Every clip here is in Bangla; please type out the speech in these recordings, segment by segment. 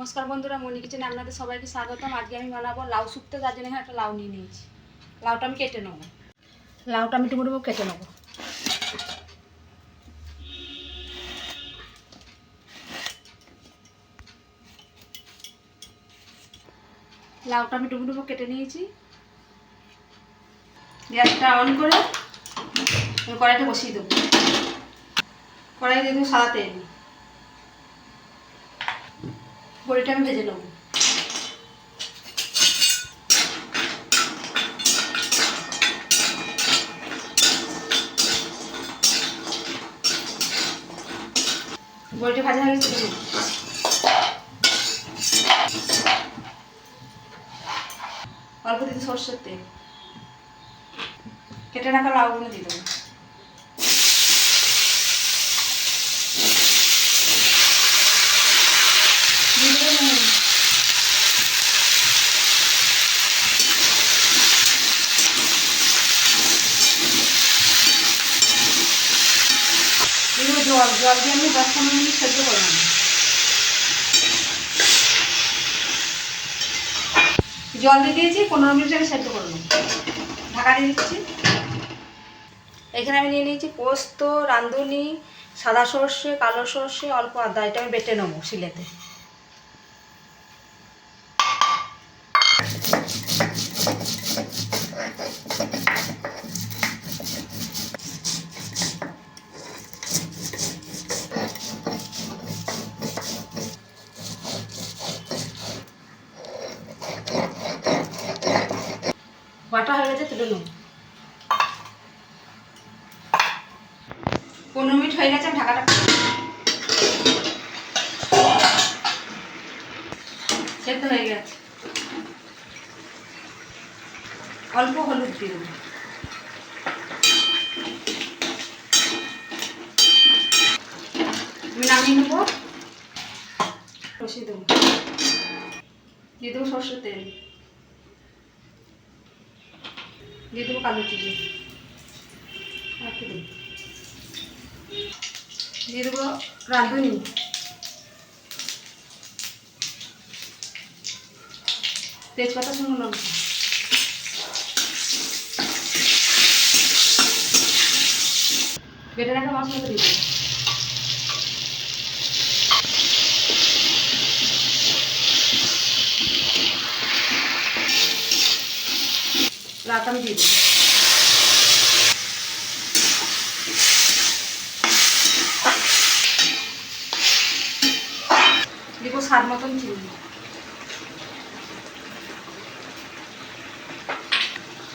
নমস্কার বন্ধুরা, মনি কিচেনে আপনাদের সবাইকে স্বাগতম। আজকে আমি বানাবো লাউ শুক্তো যার জন্য একটা লাউ নিয়ে নিয়েছি। লাউটা আমি কেটে নেব। লাউটা আমি টুকরো টুকরো কেটে নেব। লাউটা আমি টুকরো কেটে নিয়েছি। গ্যাসটা অন করে আমি কড়াইটা বসিয়ে দেবো। কড়াই দিয়ে সাদা তেল। বড়িটা আমি ভেজে নেব। বড়িটা ভাজা হয়ে গেছে অল্প দিতে সর্ষের তেল। কেটে রাখা লাউগুলো দিয়ে দেবো দিয়ে দেবো নুন। দিয়ে দেবো জল জল দিয়ে আমি দশ পনেরো মিনিট সেদ্ধ করে নেব। জল দিয়ে দিয়েছি, পনেরো মিনিট আমি সেদ্ধ করে নেব। ঢাকা দিয়ে দিচ্ছি। এখানে আমি নিয়ে নিয়েছি পোস্ত, রাঁধুনি, সাদা সর্ষে, কালো সর্ষে, অল্প আদা, এটা আমি বেটে নেব শিলেতে। বাটা হয়ে গেছে, তুলে নেব। পনেরো মিনিট হয়ে গেছে ঢাকাটা। সেদ্ধ হয়ে গেছে। অল্প হলুদ দিয়ে দেবো। আমি নামিয়ে নেব। কষিয়ে দেবো। দিয়ে দেবো সর্ষের তেল। দিয়ে দেবো কালো চিনি। দিয়ে দেবো রাঁধুনি। তেজপাতা শুকনো লঙ্কা। বেটে রাখা মশলা দিয়ে দেবো। আমি দিয়ে দেবো দেবো স্বাদ মতন চিনি।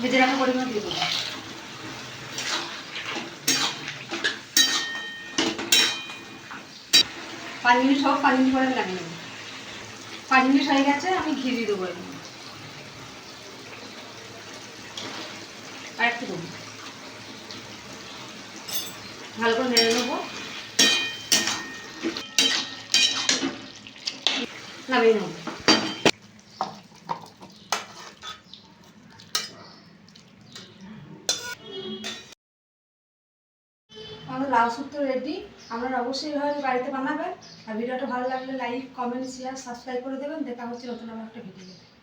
ভেজে রাখা পরিমাণ দিয়ে দেবো। পাঁচ মিনিট সব পাঁচ মিনিট পরে লাগিয়ে নেব। পাঁচ মিনিট হয়ে গেছে, আমি ঘি দিয়ে দেবো এর আর ভালো করে নেড়ে নেব। নামিয়ে নেব। আমাদের লাউ শুক্তো রেডি আপনারা অবশ্যই এভাবে বাড়িতে বানাবেন। আর ভিডিওটা ভালো লাগলে লাইক কমেন্ট শেয়ার সাবস্ক্রাইব করে দেবেন। দেখা হচ্ছে নতুন আমার একটা ভিডিও